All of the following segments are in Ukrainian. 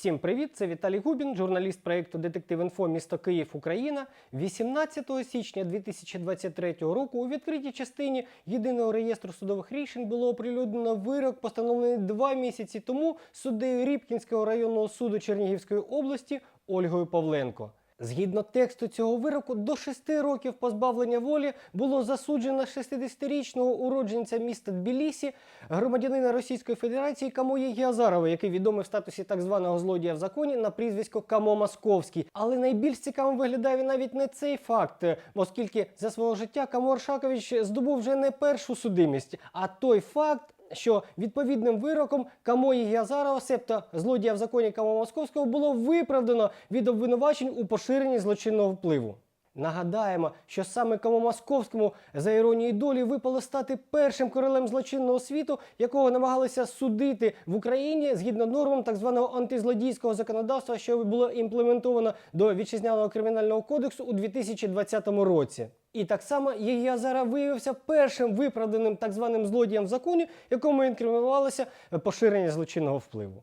Всім привіт! Це Віталій Губін, журналіст проєкту Детектив Інфо місто Київ, Україна. 18 січня 2023 року у відкритій частині єдиного реєстру судових рішень було оприлюднено вирок, постановлений два місяці тому суддею Рібкінського районного суду Чернігівської області Ольгою Павленко. Згідно тексту цього вироку, до 6 років позбавлення волі було засуджено 60-річного уродженця міста Тбілісі, громадянина Російської Федерації Камої Гіазарова, який відомий в статусі так званого злодія в законі на прізвисько Камо Московський. Але найбільш цікавим виглядає навіть не цей факт, оскільки за свого життя Камо Аршакович здобув вже не першу судимість, а той факт що відповідним вироком Камої Гіазарова, себто злодія в законі Камо Московського, було виправдано від обвинувачень у поширенні злочинного впливу. Нагадаємо, що саме Камо Московському за іронією долі випало стати першим королем злочинного світу, якого намагалися судити в Україні згідно нормам так званого антизлодійського законодавства, що було імплементовано до вітчизняного кримінального кодексу у 2020 році. І так само Єгіазара виявився першим виправданим так званим злодієм в законі, якому інкримінувалося поширення злочинного впливу.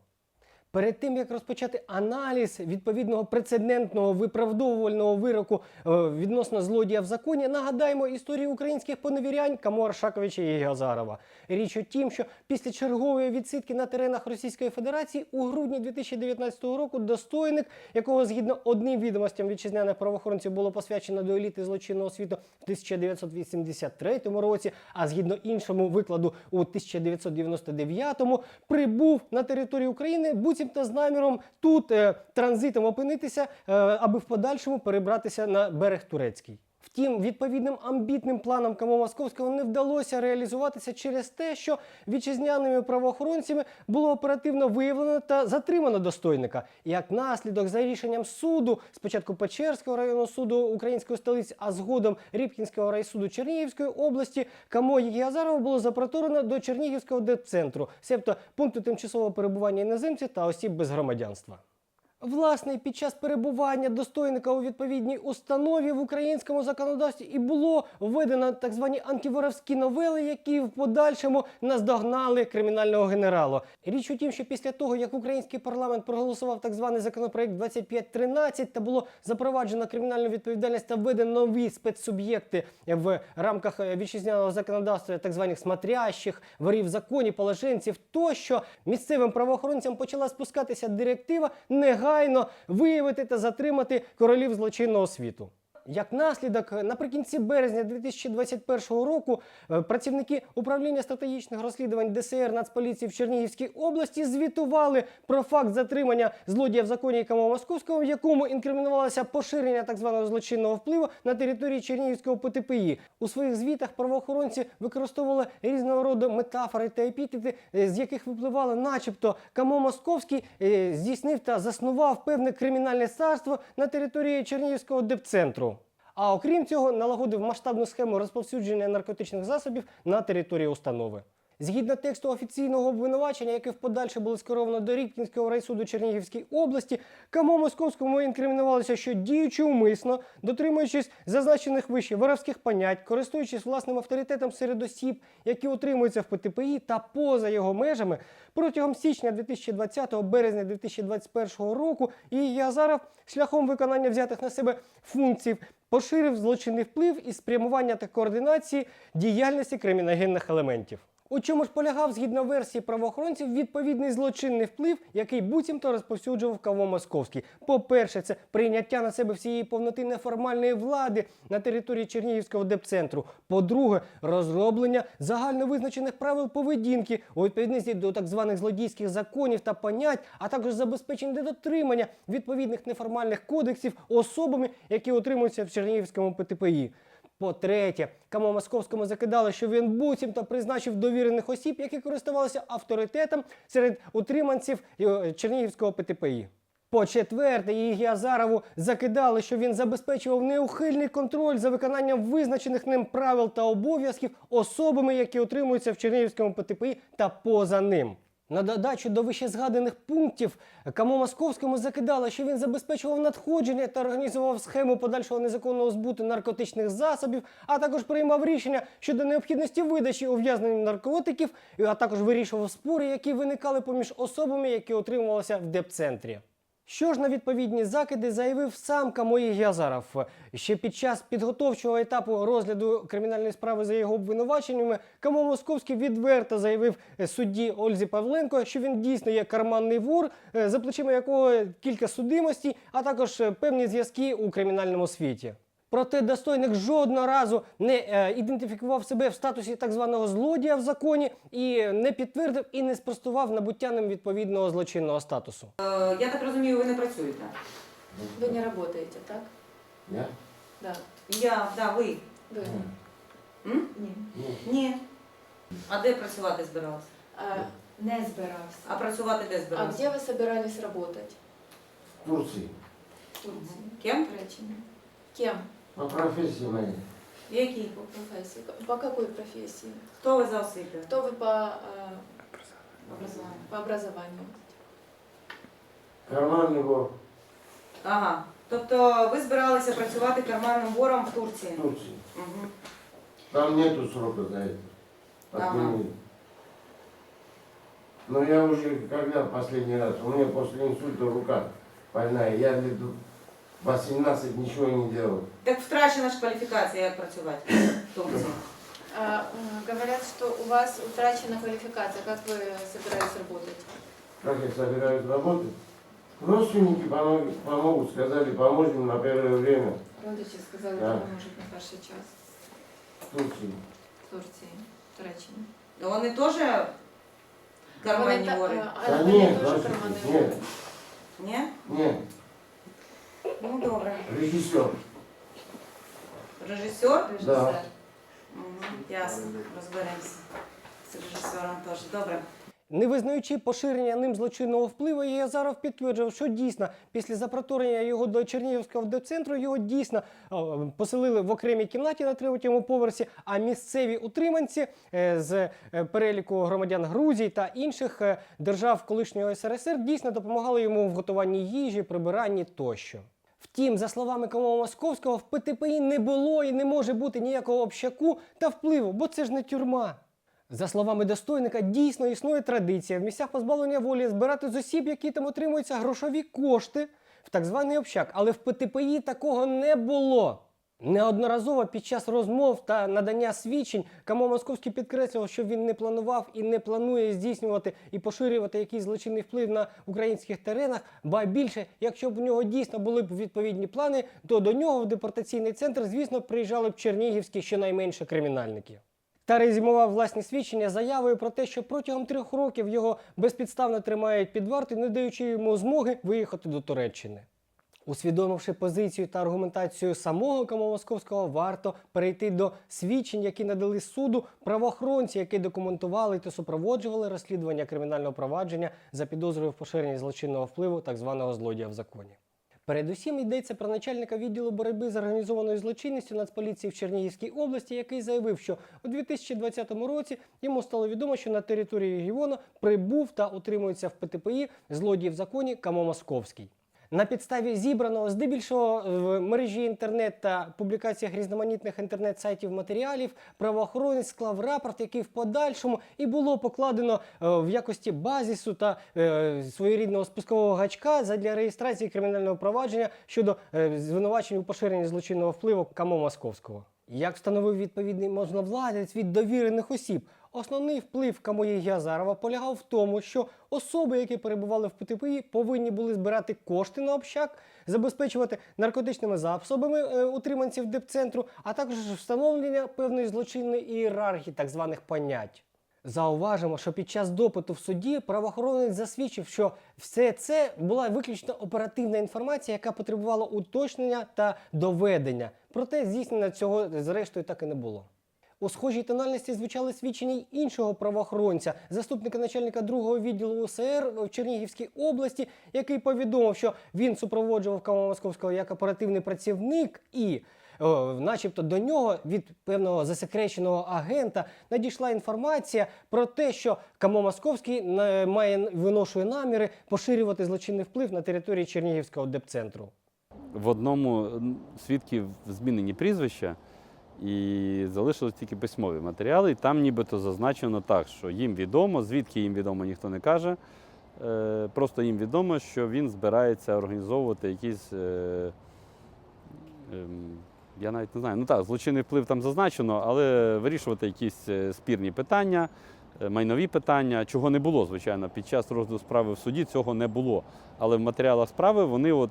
Перед тим як розпочати аналіз відповідного прецедентного виправдовувального вироку е, відносно злодія в законі, нагадаємо історію українських поневірянь Камо Аршаковича і Газарова. Річ у тім, що після чергової відсидки на теренах Російської Федерації у грудні 2019 року достойник, якого згідно одним відомостям вітчизняних правоохоронців було посвячено до еліти злочинного світу в 1983 році, а згідно іншому викладу у 1999 прибув на територію України буцімто з наміром тут е, транзитом опинитися, е, аби в подальшому перебратися на берег турецький. Втім, відповідним амбітним планам Камо Московського не вдалося реалізуватися через те, що вітчизняними правоохоронцями було оперативно виявлено та затримано достойника. Як наслідок за рішенням суду, спочатку Печерського районного суду української столиці, а згодом Рібкінського райсуду Чернігівської області, Камо Єгіазарова було запроторено до Чернігівського депцентру, себто пункту тимчасового перебування іноземців та осіб без громадянства. Власне, під час перебування достойника у відповідній установі в українському законодавстві і було введено так звані антиворовські новели, які в подальшому наздогнали кримінального генерала. Річ у тім, що після того, як український парламент проголосував так званий законопроект 2513 та було запроваджено кримінальну відповідальність та введено нові спецсуб'єкти в рамках вітчизняного законодавства, так званих смотрящих, ворів в законі, положенців, тощо місцевим правоохоронцям почала спускатися директива негайно виявити та затримати королів злочинного світу. Як наслідок, наприкінці березня 2021 року е, працівники управління стратегічних розслідувань ДСР Нацполіції в Чернігівській області звітували про факт затримання злодія в законі Камо Московського, в якому інкримінувалося поширення так званого злочинного впливу на території Чернігівського ПТПІ. У своїх звітах правоохоронці використовували різного роду метафори та епітети, е, з яких випливало, начебто, Камо Московський е, здійснив та заснував певне кримінальне царство на території Чернігівського депцентру. А окрім цього, налагодив масштабну схему розповсюдження наркотичних засобів на території установи. Згідно тексту офіційного обвинувачення, яке в подальше було скеровано до Рібкінського райсуду Чернігівської області, Камо Московському інкримінувалося, що діючи умисно, дотримуючись зазначених вище воровських понять, користуючись власним авторитетом серед осіб, які утримуються в ПТПІ та поза його межами, протягом січня 2020 березня 2021 року і Язаров шляхом виконання взятих на себе функцій поширив злочинний вплив і спрямування та координації діяльності криміногенних елементів. У чому ж полягав, згідно версії правоохоронців, відповідний злочинний вплив, який буцімто розповсюджував Каво Московський. По-перше, це прийняття на себе всієї повноти неформальної влади на території Чернігівського депцентру. По-друге, розроблення загально визначених правил поведінки у відповідності до так званих злодійських законів та понять, а також забезпечення недотримання відповідних неформальних кодексів особами, які утримуються в Чернігівському ПТПІ. По-третє, Камо Московському закидали, що він буцімто призначив довірених осіб, які користувалися авторитетом серед утриманців е, Чернігівського ПТПІ. По-четверте, її Азарову закидали, що він забезпечував неухильний контроль за виконанням визначених ним правил та обов'язків особами, які утримуються в Чернігівському ПТПІ та поза ним. На додачу до вищезгаданих пунктів Камо Московському закидало, що він забезпечував надходження та організував схему подальшого незаконного збуту наркотичних засобів, а також приймав рішення щодо необхідності видачі ув'язнених наркотиків, а також вирішував спори, які виникали поміж особами, які отримувалися в депцентрі. Що ж на відповідні закиди заявив сам Камої Язаров. Ще під час підготовчого етапу розгляду кримінальної справи за його обвинуваченнями Камо Московський відверто заявив судді Ользі Павленко, що він дійсно є карманний вор, е, за плечима якого кілька судимостей, а також певні зв'язки у кримінальному світі. Проте достойник жодного разу не е, ідентифікував себе в статусі так званого злодія в законі і не підтвердив і не спростував набуття ним відповідного злочинного статусу. Е, Я так розумію, ви не працюєте. Вы не работаете, так? Я? Да. Я, да, ви. Вы. М? Ні. Ну, Ні. А де працювати збиралися? А, не збирався. А працювати де А збиралися? где вы собирались работать? в Турции. В Турции. Кем? Туреччине. Кем? По профессии моей. Який? По профессии. По какой профессии? Хто ви за освітою? Кто вы по, а, Образування. по образованию? Карманный вор Ага. Тобто ви збиралися працювати карманним вором в Турції? в Турции. Угу. Там нету срока за это. Ага. Отменили. Но я уже когда в последний раз, у меня после инсульта рука больная, я лет 18 ничего не делал. Так втрачена ж кваліфікація, як працювати в Турції. А, м, говорят, что у вас утрачена квалификация. Как вы собирались работать? Как я собираюсь работать? Родственники помог- помогут, сказали, поможем на первое время Родичи сказали, Да. что поможет на перший час в Турции. в Турции, в Туреччине. Ну, Вони теж карманні та- вори? а, Да они нет, тоже родственники, карманные нет, воры. Ні? нет, Ну добре. режиссер. Режисер? Режиссер. Угу. Ясно. Розберемося. З режисером теж. Добре. Не визнаючи поширення ним злочинного впливу, Єзаров підтверджував, що дійсно після запроторення його до Чернігівського депцентру його дійсно поселили в окремій кімнаті на третьому поверсі. А місцеві утриманці е, з е, переліку громадян Грузії та інших е, держав колишнього СРСР дійсно допомагали йому в готуванні їжі, прибиранні тощо. Втім, за словами Камова Московського, в ПТПІ не було і не може бути ніякого общаку та впливу, бо це ж не тюрма. За словами достойника, дійсно існує традиція в місцях позбавлення волі збирати з осіб, які там отримуються грошові кошти в так званий общак. Але в ПТПІ такого не було. Неодноразово під час розмов та надання свідчень Камо Московський підкреслював, що він не планував і не планує здійснювати і поширювати якийсь злочинний вплив на українських теренах. Ба більше, якщо б у нього дійсно були б відповідні плани, то до нього в депортаційний центр, звісно, приїжджали б чернігівські щонайменше кримінальники. Та резюмував власні свідчення заявою про те, що протягом трьох років його безпідставно тримають під вартою, не даючи йому змоги виїхати до Туреччини. Усвідомивши позицію та аргументацію самого Камо Московського, варто перейти до свідчень, які надали суду правоохоронці, які документували та супроводжували розслідування кримінального провадження за підозрою в поширенні злочинного впливу так званого злодія в законі. Передусім йдеться про начальника відділу боротьби з організованою злочинністю Нацполіції в Чернігівській області, який заявив, що у 2020 році йому стало відомо, що на території регіону прибув та утримується в ПТПІ злодій в законі Камо Московський. На підставі зібраного здебільшого в мережі інтернет та публікаціях різноманітних інтернет-сайтів матеріалів правоохоронець склав рапорт, який в подальшому і було покладено е, в якості базісу та е, своєрідного спускового гачка задля реєстрації кримінального провадження щодо е, звинувачень у поширенні злочинного впливу Камо Московського. Як встановив відповідний можновладець від довірених осіб, основний вплив Камої Язарова полягав в тому, що особи, які перебували в ПТПІ, повинні були збирати кошти на общак, забезпечувати наркотичними засобами е, утриманців депцентру, а також встановлення певної злочинної ієрархії так званих понять. Зауважимо, що під час допиту в суді правоохоронець засвідчив, що все це була виключно оперативна інформація, яка потребувала уточнення та доведення. Проте здійснення цього зрештою так і не було. У схожій тональності звучали свідчення й іншого правоохоронця, заступника начальника другого відділу УСР в Чернігівській області, який повідомив, що він супроводжував Кама Московського як оперативний працівник і. начебто до нього від певного засекреченого агента надійшла інформація про те, що Камо Московський має виношує наміри поширювати злочинний вплив на території Чернігівського депцентру. В одному свідків змінені прізвища, і залишились тільки письмові матеріали. І там нібито зазначено так, що їм відомо, звідки їм відомо, ніхто не каже. Е, Просто їм відомо, що він збирається організовувати якісь. е, ем, Я навіть не знаю, ну так, злочинний вплив там зазначено, але вирішувати якісь е, спірні питання, майнові питання, чого не було, звичайно. Під час розгляду справи в суді цього не було. Але в матеріалах справи вони от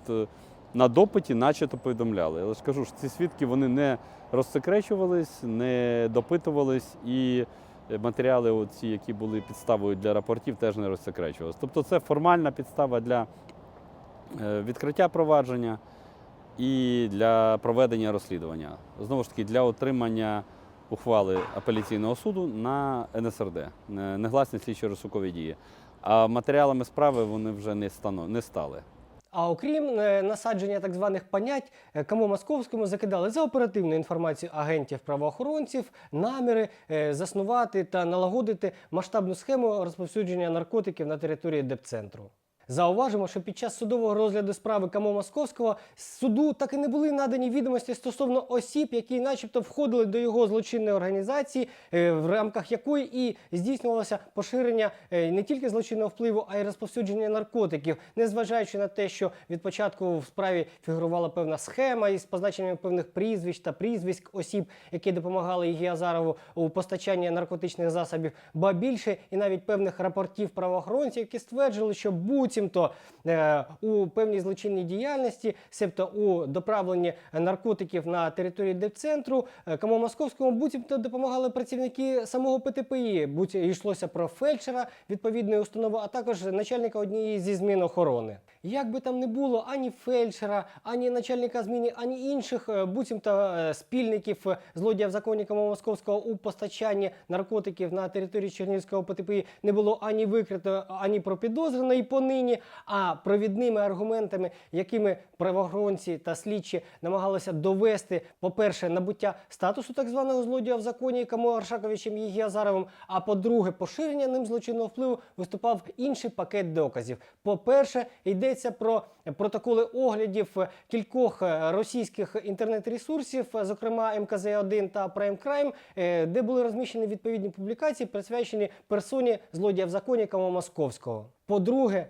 на допиті начебто повідомляли. Але ж кажу, що ці свідки вони не розсекречувались, не допитувались, і е, матеріали, оці, які були підставою для рапортів, теж не розсекречувалися. Тобто це формальна підстава для е, відкриття провадження і для проведення розслідування. Знову ж таки, для отримання ухвали апеляційного суду на НСРД, не- негласні слідчі розшукові дії. А матеріалами справи вони вже не, стано, не стали. А окрім е, насадження так званих понять, е, кому московському закидали за оперативну інформацію агентів правоохоронців, наміри е, заснувати та налагодити масштабну схему розповсюдження наркотиків на території депцентру. Зауважимо, що під час судового розгляду справи Камо Московського суду так і не були надані відомості стосовно осіб, які, начебто, входили до його злочинної організації, е, в рамках якої і здійснювалося поширення е, не тільки злочинного впливу, а й розповсюдження наркотиків, незважаючи на те, що від початку в справі фігурувала певна схема із позначенням певних прізвищ та прізвиськ осіб, які допомагали Єгі Азарову у постачанні наркотичних засобів, ба більше і навіть певних рапортів правоохоронців, які стверджували, що буцімто е, у певній злочинній діяльності, себто у доправленні наркотиків на території депцентру, е, кому московському буцімто допомагали працівники самого ПТПІ. Будь йшлося про фельдшера відповідної установи, а також начальника однієї зі змін охорони. Як би там не було, ані фельдшера, ані начальника зміни, ані інших е, буцімто е, спільників е, злодія в законі Кому Московського у постачанні наркотиків на території Чернігівського ПТПІ не було ані викрито, ані про підозрюваної понині, а провідними аргументами, якими правоохоронці та слідчі намагалися довести, по-перше, набуття статусу так званого злодія в законі Камо Аршаковичем Єгі Азаровим, а по-друге, поширення ним злочинного впливу виступав інший пакет доказів. По-перше, йдеться про протоколи оглядів кількох е, російських інтернет-ресурсів, е, зокрема МКЗ-1 та Prime Crime, е, де були розміщені відповідні публікації, присвячені персоні злодія в законі Кама Московського. По-друге,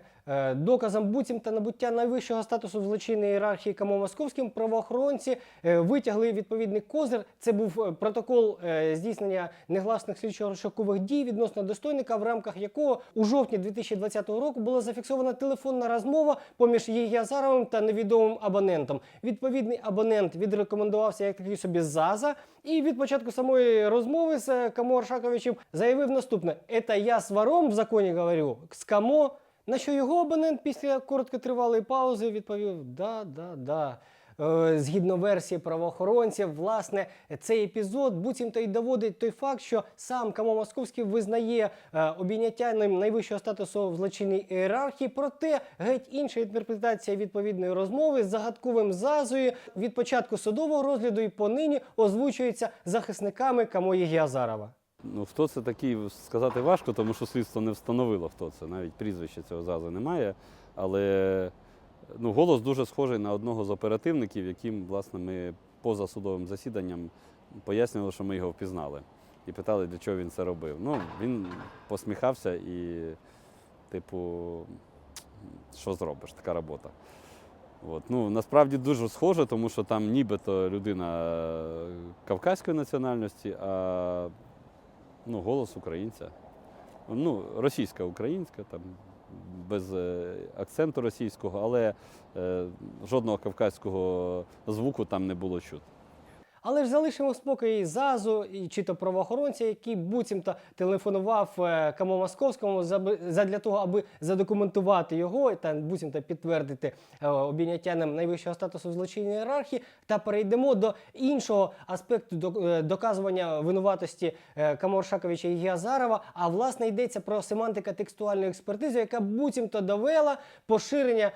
доказом буцім та набуття найвищого статусу в злочинній ієрархії Камо Московським правоохоронці е, витягли відповідний козир. Це був е, протокол е, здійснення негласних слідчо-розшукових дій відносно достойника, в рамках якого у жовтні 2020 року була зафіксована телефонна розмова поміж Єгіазаровим та невідомим абонентом. Відповідний абонент відрекомендувався як такий собі Заза, і від початку самої розмови з е, Камо Аршаковичем заявив наступне: «Это я з вором в законі говорю, з Камо. На що його абонент після короткотривалої паузи відповів: Да, да, да. Е, Згідно версії правоохоронців, власне, цей епізод буцімто й доводить той факт, що сам Камо Московський визнає е, обійняття ним найвищого статусу в злочинній ієрархії, проте геть інша інтерпретація відповідної розмови з загадковим зазою від початку судового розгляду і понині озвучується захисниками Камо Єгіазарова. Ну, хто це такий, сказати важко, тому що слідство не встановило, хто це. Навіть прізвища цього зазу немає. Але ну, голос дуже схожий на одного з оперативників, яким, власне, ми поза судовим засіданням пояснювали, що ми його впізнали. І питали, для чого він це робив. Ну, він посміхався і, типу, що зробиш, така робота. От. Ну, насправді дуже схоже, тому що там нібито людина кавказької національності, а ну, голос українця. Ну, російська українська, там, без е, акценту російського, але е, жодного кавказького звуку там не було чути. Але ж залишимо в спокої ЗАЗу і чи то правоохоронця, який буцімто телефонував е, Камо Московському задля того, аби задокументувати його та буцімто підтвердити е, обійняття ним найвищого статусу в злочинній ієрархії. Та перейдемо до іншого аспекту е, доказування винуватості Камо Аршаковича і Гіазарова. А власне йдеться про семантика текстуальної експертизи, яка буцімто довела поширення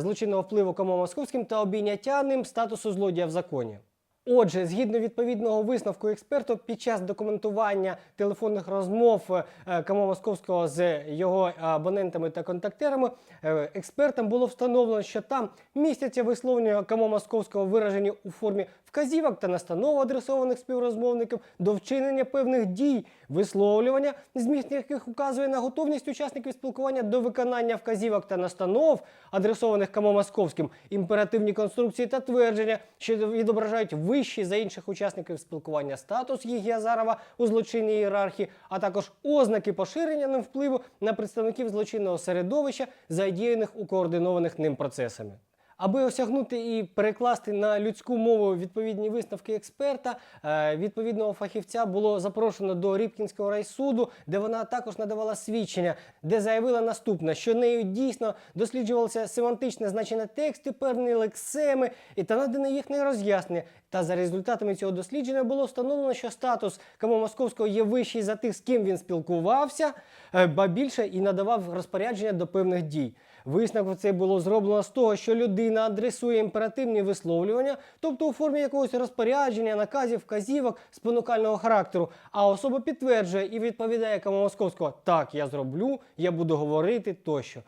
злочинного впливу Камо Московським та обійняття ним статусу злодія в законі. Отже, згідно відповідного висновку експерту, під час документування телефонних розмов е, Камо Московського з його абонентами та контактерами, е, експертам було встановлено, що там містяться висловлення Камо Московського виражені у формі вказівок та настанов, адресованих співрозмовникам до вчинення певних дій, висловлювання, зміст яких указує на готовність учасників спілкування до виконання вказівок та настанов, адресованих Камо Московським, імперативні конструкції та твердження, що відображають вищий за інших учасників спілкування статус Єгія Азарова у злочинній ієрархії, а також ознаки поширення ним впливу на представників злочинного середовища, задіяних у координованих ним процесами. Аби осягнути і перекласти на людську мову відповідні висновки експерта, е, відповідного фахівця було запрошено до Рібкінського райсуду, де вона також надавала свідчення, де заявила наступне, що нею дійсно досліджувалося семантичне значення тексту, певні лексеми і та надане їхнє роз'яснення. Та за результатами цього дослідження було встановлено, що статус Камо Московського є вищий за тих, з ким він спілкувався, е, ба більше і надавав розпорядження до певних дій. Висновок це було зроблено з того, що людина адресує імперативні висловлювання, тобто у формі якогось розпорядження, наказів, вказівок спонукального характеру, а особа підтверджує і відповідає кому Московського так, я зроблю, я буду говорити тощо.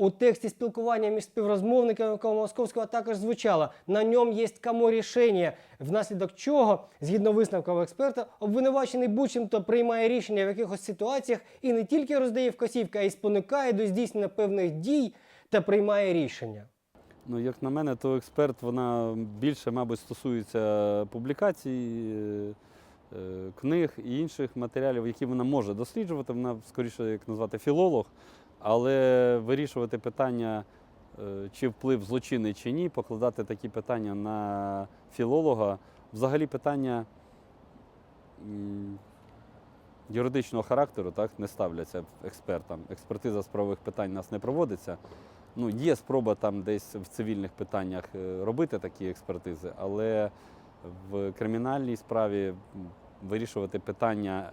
У тексті спілкування між співрозмовниками Московського також звучало на ньому є камо рішення, внаслідок чого, згідно висновків експерта, обвинувачений буцімто приймає рішення в якихось ситуаціях і не тільки роздає вказівки, а й спонукає до здійснення певних дій та приймає рішення. Ну, як на мене, то експерт вона більше, мабуть, стосується публікацій, е, е, книг і інших матеріалів, які вона може досліджувати. Вона скоріше як назвати філолог, але вирішувати питання, е, чи вплив злочинний чи ні, покладати такі питання на філолога. Взагалі питання юридичного характеру так, не ставляться експертам. Експертиза з правових питань у нас не проводиться. Ну, є спроба там десь в цивільних питаннях е, робити такі експертизи, але в кримінальній справі вирішувати питання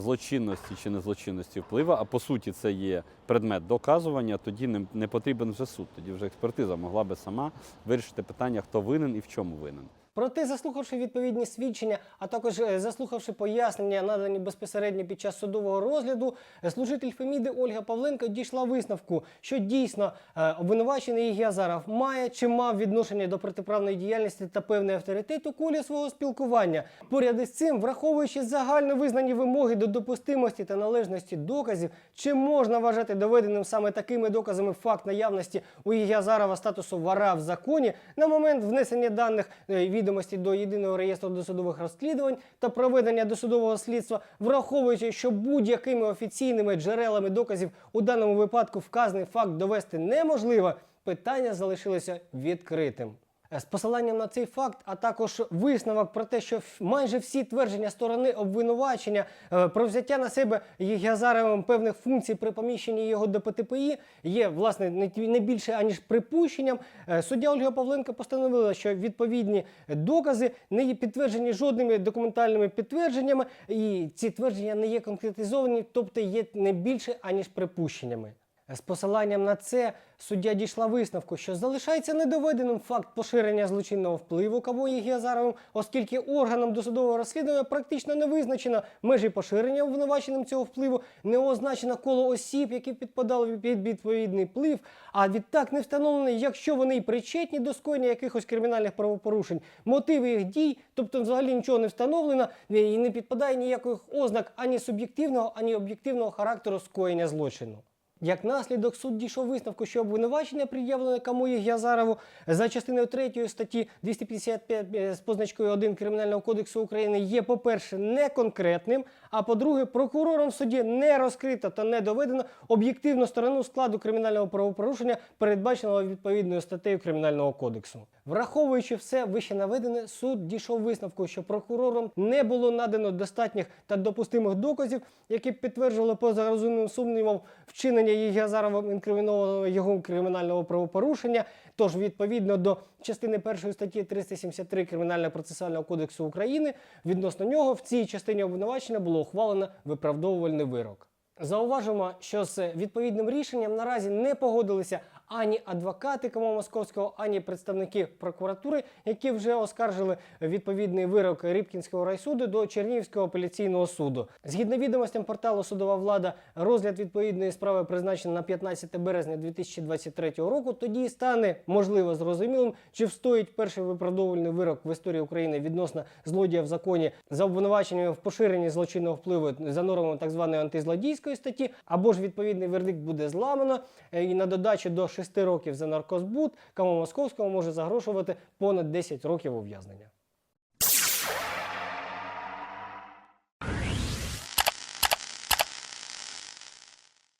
злочинності чи незлочинності впливу, а по суті це є предмет доказування, тоді не, не потрібен вже суд. Тоді вже експертиза могла би сама вирішити питання, хто винен і в чому винен. Проте, заслухавши відповідні свідчення, а також е, заслухавши пояснення, надані безпосередньо під час судового розгляду, е, служитель Феміди Ольга Павленко дійшла висновку, що дійсно е, обвинувачений Ігор Азаров має чи мав відношення до протиправної діяльності та певний авторитет у колі свого спілкування. Поряд із цим, враховуючи загально визнані вимоги до допустимості та належності доказів, чи можна вважати доведеним саме такими доказами факт наявності у Ігоря Азарова статусу вара в законі на момент внесення даних е, відомостей до єдиного реєстру досудових розслідувань та проведення досудового слідства, враховуючи, що будь-якими офіційними джерелами доказів у даному випадку вказаний факт довести неможливо, питання залишилося відкритим. З посиланням на цей факт, а також висновок про те, що майже всі твердження сторони обвинувачення е, про взяття на себе Єгязаровим певних функцій при поміщенні його до ПТПІ є власне не більше аніж припущенням. Е, Суддя Ольга Павленко постановила, що відповідні докази не є підтверджені жодними документальними підтвердженнями, і ці твердження не є конкретизовані, тобто є не більше аніж припущеннями. З посиланням на це суддя дійшла висновку, що залишається недоведеним факт поширення злочинного впливу Кавої Гіазаровим, оскільки органом досудового розслідування практично не визначено межі поширення обвинуваченим цього впливу, не означено коло осіб, які підпадали під відповідний вплив, а відтак не встановлено, якщо вони й причетні до скоєння якихось кримінальних правопорушень, мотиви їх дій, тобто взагалі нічого не встановлено і не підпадає ніяких ознак ані суб'єктивного, ані об'єктивного характеру скоєння злочину. Як наслідок суд дійшов висновку, що обвинувачення пред'явлене Камуї Гязарову за частиною 3 статті 255 е, з позначкою 1 Кримінального кодексу України є, по-перше, неконкретним, а по-друге, прокурором в суді не розкрито та не доведено об'єктивну сторону складу кримінального правопорушення, передбаченого відповідною статтею Кримінального кодексу. Враховуючи все вище наведене, суд дійшов висновку, що прокурором не було надано достатніх та допустимих доказів, які підтверджували поза розумним сумнівом вчинення її Азаровим інкримінованого його кримінального правопорушення. Тож, відповідно до частини першої статті 373 Кримінального процесуального кодексу України, відносно нього в цій частині обвинувачення було ухвалено виправдовувальний вирок. Зауважимо, що з відповідним рішенням наразі не погодилися ані адвокати Кому Московського, ані представники прокуратури, які вже оскаржили відповідний вирок Рибкінського райсуду до Чернігівського апеляційного суду. Згідно відомостям порталу Судова влада, розгляд відповідної справи призначений на 15 березня 2023 року. Тоді стане можливо зрозумілим, чи встоїть перший виправдовувальний вирок в історії України відносно злодія в законі за обвинуваченнями в поширенні злочинного впливу за нормами так званої антизлодійської статті, або ж відповідний вердикт буде зламано, е, і на додачу до 6 років за наркозбут, кому московському може загрошувати понад 10 років ув'язнення.